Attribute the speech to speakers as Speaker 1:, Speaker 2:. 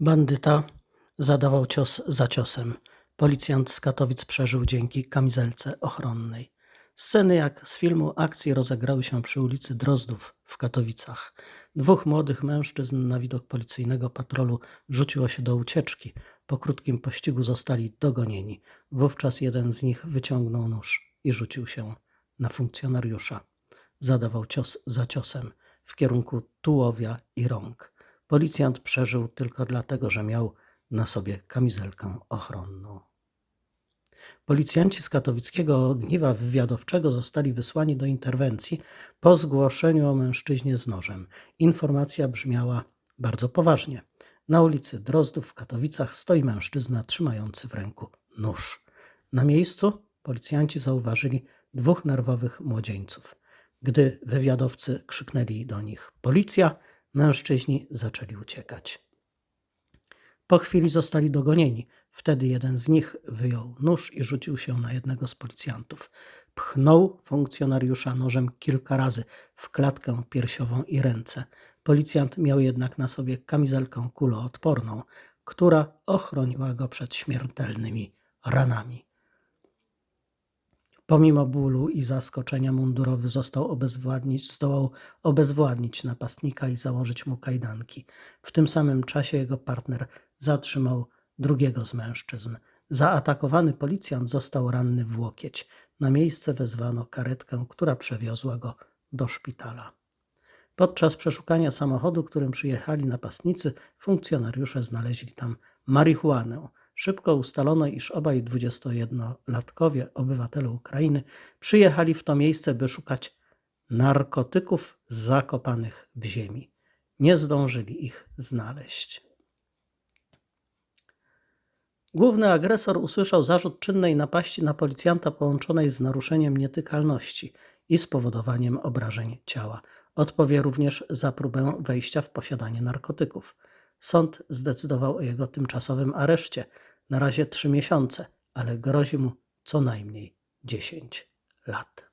Speaker 1: Bandyta zadawał cios za ciosem. Policjant z Katowic przeżył dzięki kamizelce ochronnej. Sceny jak z filmu akcji rozegrały się przy ulicy Drozdów w Katowicach. Dwóch młodych mężczyzn na widok policyjnego patrolu rzuciło się do ucieczki. Po krótkim pościgu zostali dogonieni. Wówczas jeden z nich wyciągnął nóż i rzucił się na funkcjonariusza. Zadawał cios za ciosem w kierunku tułowia i rąk. Policjant przeżył tylko dlatego, że miał na sobie kamizelkę ochronną. Policjanci z katowickiego ogniwa wywiadowczego zostali wysłani do interwencji po zgłoszeniu o mężczyźnie z nożem. Informacja brzmiała bardzo poważnie. Na ulicy Drozdów w Katowicach stoi mężczyzna trzymający w ręku nóż. Na miejscu policjanci zauważyli dwóch nerwowych młodzieńców. Gdy wywiadowcy krzyknęli do nich policja, mężczyźni zaczęli uciekać. Po chwili zostali dogonieni. Wtedy jeden z nich wyjął nóż i rzucił się na jednego z policjantów. Pchnął funkcjonariusza nożem kilka razy w klatkę piersiową i ręce. Policjant miał jednak na sobie kamizelkę kuloodporną, która ochroniła go przed śmiertelnymi ranami. Pomimo bólu i zaskoczenia mundurowy został obezwładnić, zdołał obezwładnić napastnika i założyć mu kajdanki. W tym samym czasie jego partner zatrzymał drugiego z mężczyzn. Zaatakowany policjant został ranny w łokieć. Na miejsce wezwano karetkę, która przewiozła go do szpitala. Podczas przeszukania samochodu, którym przyjechali napastnicy, funkcjonariusze znaleźli tam marihuanę. Szybko ustalono, iż obaj 21-latkowie, obywatele Ukrainy, przyjechali w to miejsce, by szukać narkotyków zakopanych w ziemi. Nie zdążyli ich znaleźć. Główny agresor usłyszał zarzut czynnej napaści na policjanta połączonej z naruszeniem nietykalności i spowodowaniem obrażeń ciała. Odpowie również za próbę wejścia w posiadanie narkotyków. Sąd zdecydował o jego tymczasowym areszcie, na razie trzy miesiące, ale grozi mu co najmniej 10 lat.